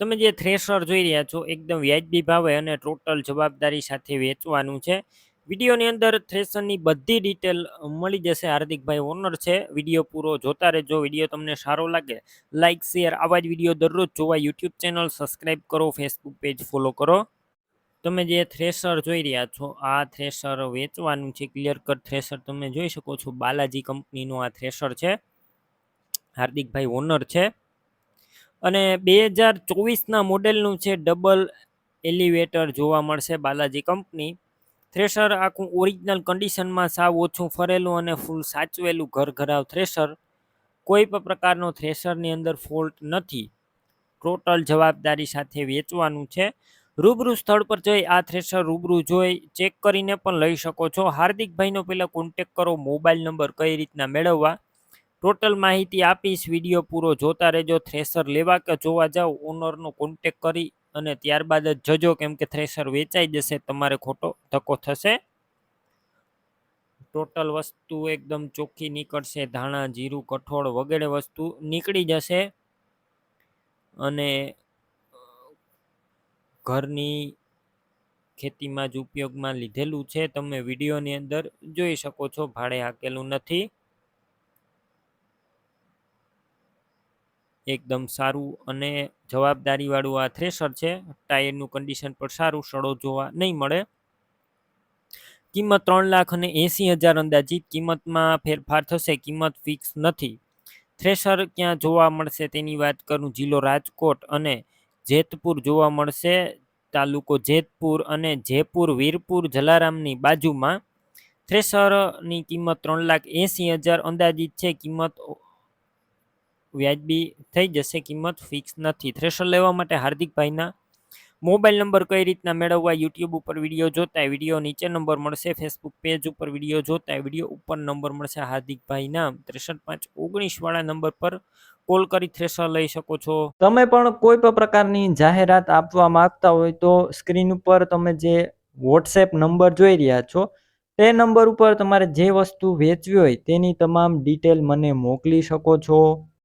તમે જે થ્રેશર જોઈ રહ્યા છો, એકદમ વ્યાજબી ભાવે અને ટોટલ જવાબદારી સાથે વેચવાનું છે. વિડીયોની અંદર થ્રેશરની બધી ડિટેલ મળી જશે. હાર્દિકભાઈ ઓનર છે. વીડિયો પૂરો જોતા રહેજો. વીડિયો તમને સારો લાગે લાઇક શેર આવા જ વીડિયો દરરોજ જોવા યુટ્યુબ ચેનલ સબસ્ક્રાઈબ કરો ફેસબુક પેજ ફોલો કરો. તમે જે થ્રેશર જોઈ રહ્યા છો, આ થ્રેશર વેચવાનું છે. ક્લિયર કટ થ્રેશર તમે જોઈ શકો છો. બાલાજી કંપનીનું આ થ્રેશર છે. હાર્દિકભાઈ ઓનર છે. અને બે હજાર ચોવીસના મોડેલનું છે ડબલ એલિવેટર જોવા મળશે બાલાજી કંપની. થ્રેશર આખું ઓરિજિનલ કન્ડિશનમાં સાવ ઓછું ફરેલું અને ફૂલ સાચવેલું ઘર ઘરાવ થ્રેશર. કોઈ પણ પ્રકારનો થ્રેશરની અંદર ફોલ્ટ નથી. ટોટલ જવાબદારી સાથે વેચવાનું છે. રૂબરૂ સ્થળ પર જઈ આ થ્રેશર રૂબરૂ જોઈ ચેક કરીને પણ લઈ શકો છો. હાર્દિકભાઈનો પહેલાં કોન્ટેક કરો, મોબાઈલ નંબર કઈ રીતના મેળવવા. ટોટલ માહિતી આપીશ, વીડિયો પૂરો જોતા રહેજો થ્રેસર લેવા કે જોવા જાઓ ઓનરનો કોન્ટેક કરી અને ત્યારબાદ જ જજો કેમ કે થ્રેસર વેચાઈ જશે, તમારે ખોટો ધક્કો થશે. ટોટલ વસ્તુ એકદમ ચોખ્ખી નીકળશે, ધાણા, જીરું, કઠોળ વગેરે વસ્તુ નીકળી જશે. અને ઘરની ખેતીમાં જ ઉપયોગમાં લીધેલું છે, તમે વિડીયોની અંદર જોઈ શકો છો, ભાડે હાકેલું નથી. એકદમ સારું અને જવાબદારીવાળું આ થ્રેશર છે. ટાયરનું કન્ડિશન પણ સારું, સડો જોવા નહીં મળે. કિંમત ત્રણ લાખ અને એંસી હજાર અંદાજિત. કિંમતમાં ફેરફાર થશે, કિંમત ફિક્સ નથી. થ્રેશર ક્યાં જોવા મળશે તેની વાત કરું જિલ્લો રાજકોટ અને જેતપુર જોવા મળશે. તાલુકો જેતપુર અને જયપુર વીરપુર, જલારામની બાજુમાં. થ્રેશરની કિંમત ત્રણ લાખ એંસી હજાર અંદાજિત છે. કિંમત વ્યાજબી થઈ જશે, કિંમત ફિક્સ નથી. થ્રેશર લેવા માટે હાર્દિકભાઈના મોબાઈલ નંબર કઈ રીતના મેળવવા, યુટ્યુબ ઉપર વીડિયો જોતા વીડિયો નીચે નંબર મળશે, ફેસબુક પેજ ઉપર વીડિયો જોતા વીડિયો ઉપર નંબર મળશે હાર્દિકભાઈના. ત્રેસઠ પાંચ ઓગણીસવાળા નંબર પર કોલ કરી થ્રેશર લઈ શકો છો. તમે પણ કોઈ પણ પ્રકારની જાહેરાત આપવા માંગતા હોય તો સ્ક્રીન ઉપર તમે જે વોટ્સએપ નંબર જોઈ રહ્યા છો, તે નંબર ઉપર તમારે જે વસ્તુ વેચવી હોય તેની તમામ ડિટેલ મને મોકલી શકો છો.